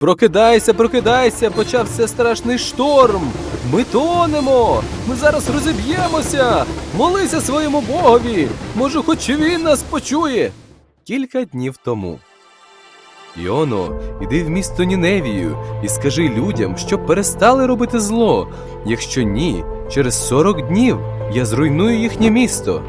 Прокидайся, прокидайся, почався страшний шторм. Ми тонемо. Ми зараз розіб'ємося. Молися своєму богові. Може, хоч і він нас почує. Кілька днів тому. Іоно, іди в місто Ніневію і скажи людям, щоб перестали робити зло. Якщо ні, через 40 днів я зруйную їхнє місто.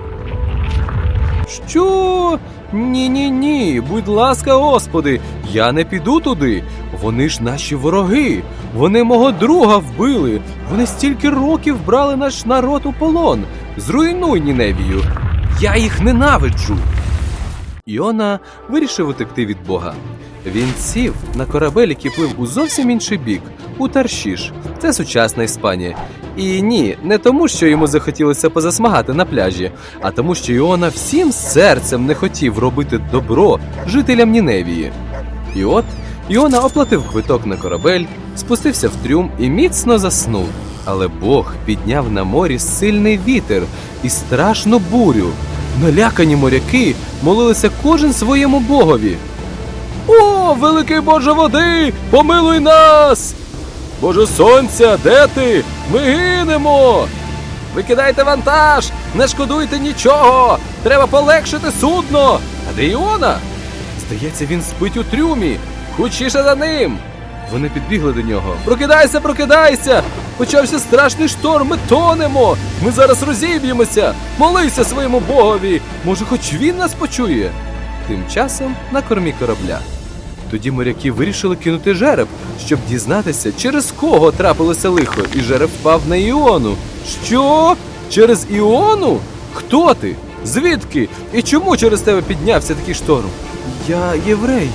Що? Ні, ні, ні. Будь ласка, Господи, я не піду туди. Вони ж наші вороги. Вони мого друга вбили. Вони стільки років брали наш народ у полон. Зруйнуй Ніневію. Я їх ненавиджу. Іона вирішив утекти від Бога. Він сів на корабель, який плив у зовсім інший бік, у Таршіш. Це сучасна Іспанія. І ні, не тому, що йому захотілося позасмагати на пляжі, а тому, що Іона всім серцем не хотів робити добро жителям Ніневії. І от Іона оплатив квиток на корабель, спустився в трюм і міцно заснув. Але Бог підняв на морі сильний вітер і страшну бурю. Налякані моряки молилися кожен своєму богові. Великий Боже води, помилуй нас! Боже сонця, де ти? Ми гинемо! Викидайте вантаж! Не шкодуйте нічого! Треба полегшити судно! А де Іона? Здається, він спить у трюмі. Хучіше за ним. Вони підбігли до нього. Прокидайся, прокидайся! Почався страшний шторм, ми тонемо! Ми зараз розіб'ємося! Молися своєму богові! Може, хоч він нас почує? Тим часом на кормі корабля. Тоді моряки вирішили кинути жереб, щоб дізнатися, через кого трапилося лихо, і жереб впав на Іону. Що? Через Іону? Хто ти? Звідки? І чому через тебе піднявся такий шторм? Я єврей.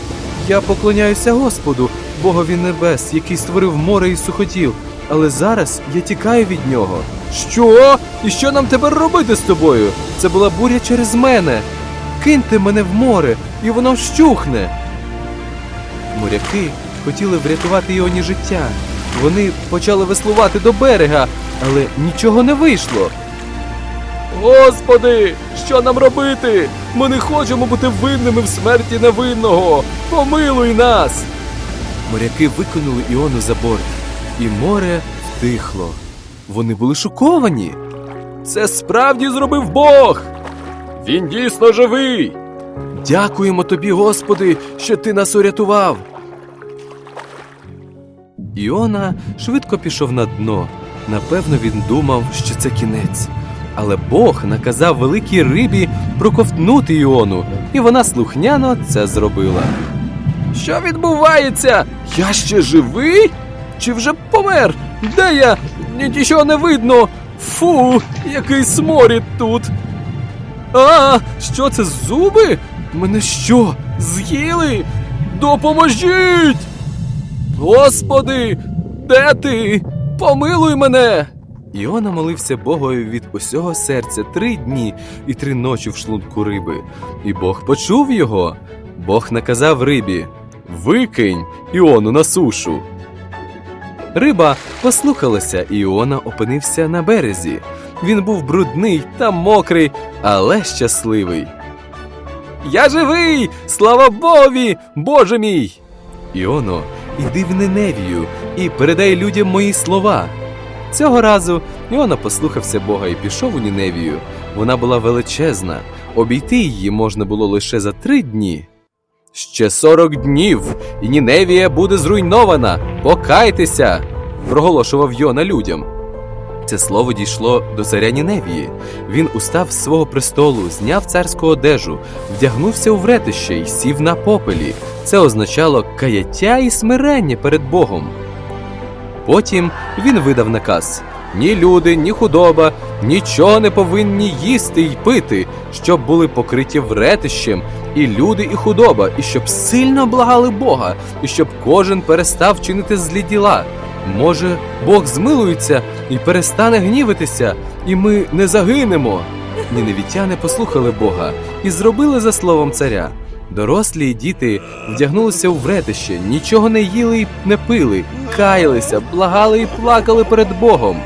Я поклоняюся Господу, Богові небес, який створив море і суходіл. Але зараз я тікаю від нього. Що? І що нам тепер робити з тобою? Це була буря через мене. Киньте мене в море, і воно вщухне. Моряки хотіли врятувати Іоні життя. Вони почали веслувати до берега, але нічого не вийшло. Господи, що нам робити? Ми не хочемо бути винними в смерті невинного. Помилуй нас. Моряки викинули Іону за борт, і море втихло. Вони були шоковані. Це справді зробив Бог. Він дійсно живий. Дякуємо тобі, Господи, що ти нас урятував. Іона швидко пішов на дно. Напевно, він думав, що це кінець. Але Бог наказав великій рибі проковтнути Іону, і вона слухняно це зробила. Що відбувається? Я ще живий? Чи вже помер? Де я? Нічого не видно. Фу, який сморід тут. А, що це зуби? Мене що? З'їли? Допоможіть! Господи, де ти? Помилуй мене! Іона молився Богові від усього серця три дні і три ночі в шлунку риби. І Бог почув його. Бог наказав рибі: Викинь Іону на сушу. Риба послухалася, і Іона опинився на березі. Він був брудний та мокрий, але щасливий. Я живий! Слава Богові! Боже мій! Іоно, іди в Неневію і передай людям мої слова. Цього разу Іона послухався Бога і пішов у Ніневію. Вона була величезна, обійти її можна було лише за три дні. Ще сорок днів, і Ніневія буде зруйнована. Покайтеся! проголошував Йона людям. Це слово дійшло до царя Ніневії. Він устав з свого престолу, зняв царську одежу, вдягнувся у вретище й сів на попелі. Це означало каяття і смирення перед Богом. Потім він видав наказ: ні люди, ні худоба, нічого не повинні їсти й пити, щоб були покриті вретищем, і люди, і худоба, і щоб сильно благали Бога, і щоб кожен перестав чинити злі діла. Може, Бог змилується і перестане гнівитися, і ми не загинемо. Ніневітяни послухали Бога і зробили за словом царя. Дорослі й діти вдягнулися у вретище, нічого не їли й не пили, каялися, благали і плакали перед Богом.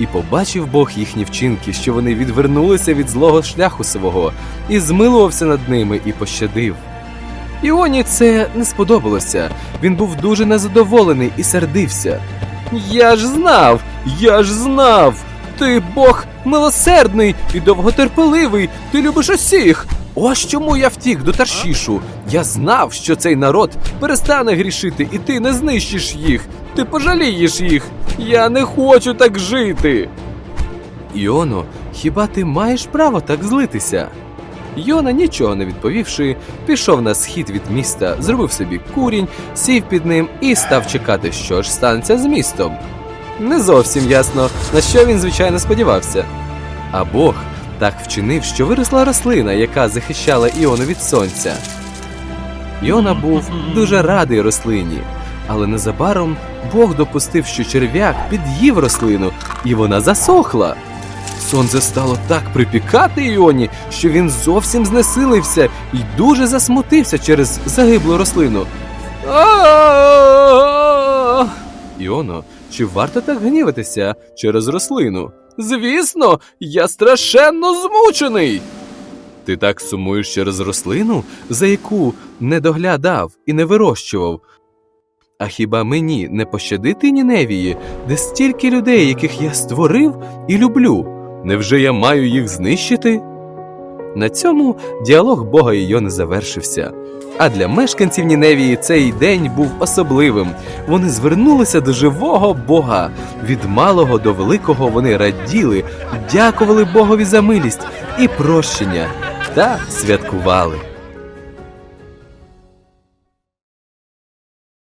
І побачив Бог їхні вчинки, що вони відвернулися від злого шляху свого, і змилувався над ними і пощадив. Іоні це не сподобалося. Він був дуже незадоволений і сердився. Я ж знав, я ж знав. Ти Бог милосердний і довготерпеливий, ти любиш усіх. Ось чому я втік до Таршішу. Я знав, що цей народ перестане грішити, і ти не знищиш їх. Ти пожалієш їх. Я не хочу так жити. Іоно, хіба ти маєш право так злитися? Йона, нічого не відповівши, пішов на схід від міста, зробив собі курінь, сів під ним і став чекати, що ж станеться з містом. Не зовсім ясно, на що він звичайно сподівався. А Бог так вчинив, що виросла рослина, яка захищала Іону від сонця. Іона був дуже радий рослині, але незабаром Бог допустив, що черв'як під'їв рослину, і вона засохла. Сонце стало так припікати Іоні, що він зовсім знесилився і дуже засмутився через загиблу рослину. Іоно, чи варто так гніватися через рослину? Звісно, я страшенно змучений. Ти так сумуєш через рослину, за яку не доглядав і не вирощував. А хіба мені не пощадити Ніневії, де стільки людей, яких я створив і люблю? Невже я маю їх знищити? На цьому діалог Бога і Йони завершився. А для мешканців Ніневії цей день був особливим. Вони звернулися до живого Бога. Від малого до великого вони раділи, дякували Богові за милість і прощення та святкували.